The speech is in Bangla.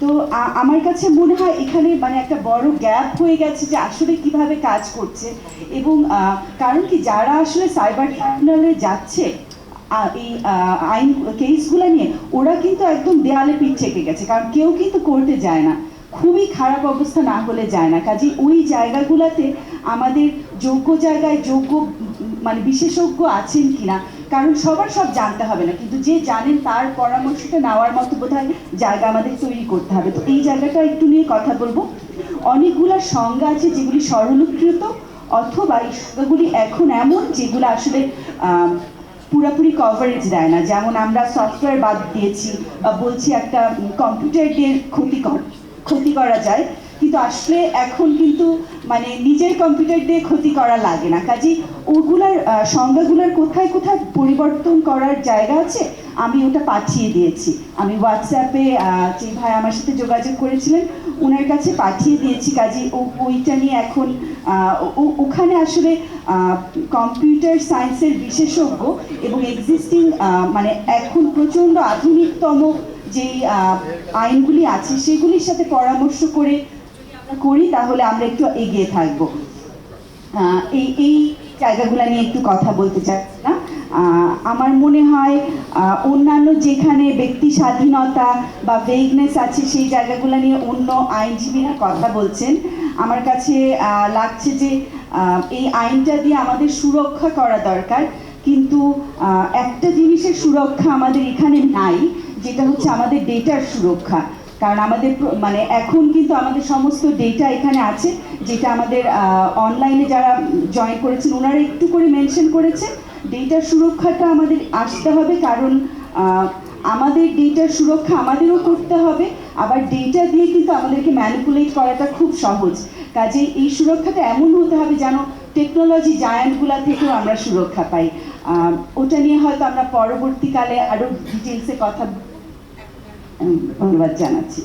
তো আমার কাছে মনে হয় এখানে মানে একটা বড় গ্যাপ হয়ে গেছে যে আসলে কীভাবে কাজ করছে। এবং কারণ কি যারা আসলে সাইবার ট্রাইব্যুনালে যাচ্ছে এই আইন, কেসগুলো নিয়ে, ওরা কিন্তু একদম দেয়ালে পিঠ গেছে। কারণ কেউ কিন্তু কোর্টে যায় না। খুবই খারাপ অবস্থা না হলে যায় না। কাজে ওই জায়গাগুলোতে আমাদের যোগ্য জায়গায় যোগ্য মানে বিশেষজ্ঞ আছেন কিনা কারণ সবার সব জানতে হবে না, কিন্তু যে জানেন তার পরামর্শটা নেওয়ার মতো বোধহয় জায়গা আমাদের তৈরি করতে হবে। তো এই জায়গাটা একটু নিয়ে কথা বলব। অনেকগুলো সংজ্ঞা আছে যেগুলি সরলীকৃত অথবা এই সংজ্ঞাগুলি এখন এমন যেগুলো আসলে পুরোপুরি কভারেজ দেয় না। যেমন আমরা সফটওয়্যার বাদ দিয়েছি বলছি একটা কম্পিউটার দিয়ে ক্ষতি ক্ষতি করা যায়। কিন্তু আসলে এখন কিন্তু মানে নিজের কম্পিউটার দিয়ে ক্ষতি করা লাগে না। কাজে ওগুলার সংজ্ঞাগুলোর কোথায় কোথায় পরিবর্তন করার জায়গা আছে, আমি ওটা পাঠিয়ে দিয়েছি। আমি হোয়াটসঅ্যাপে যে ভাই আমার সাথে যোগাযোগ করেছিলেন ওনার কাছে পাঠিয়ে দিয়েছি। কাজে ও, ওইটা নিয়ে এখন ওখানে আসলে কম্পিউটার সায়েন্সের বিশেষজ্ঞ এবং এক্সিস্টিং মানে এখন প্রচণ্ড আধুনিকতম যেই আইনগুলি আছে, সেগুলির সাথে পরামর্শ করে করি, তাহলে আমরা একটু এগিয়ে থাকব। এই এই জায়গাগুলো নিয়ে একটু কথা বলতে চাই। না আমার মনে হয় অন্যান্য যেখানে ব্যক্তি স্বাধীনতা বা ভেগনেস আছে, সেই জায়গাগুলো নিয়ে অন্য আইনজীবীরা কথা বলছেন। আমার কাছে লাগছে যে এই আইনটা দিয়ে আমাদের সুরক্ষা করা দরকার। কিন্তু একটা জিনিসের সুরক্ষা আমাদের এখানে নাই, যেটা হচ্ছে আমাদের ডেটার সুরক্ষা। কারণ আমাদের মানে এখন কিন্তু আমাদের সমস্ত ডেটা এখানে আছে, যেটা আমাদের অনলাইনে যারা জয়েন করেছেন, ওনারা একটু করে মেনশন করেছে ডেটার সুরক্ষাটা আমাদের আসতে হবে কারণ আমাদের ডেটার সুরক্ষা আমাদেরও করতে হবে। আবার ডেটা দিয়ে কিন্তু আমাদেরকে ম্যানিপুলেট করাটা খুব সহজ। কাজে এই সুরক্ষাটা এমন হতে হবে যেন টেকনোলজি জায়ান্টগুলা থেকেও আমরা সুরক্ষা পাই। ওটা নিয়ে হয়তো আমরা পরবর্তীকালে আরও ডিটেলসে কথা ধন্যবাদ জানাচ্ছি।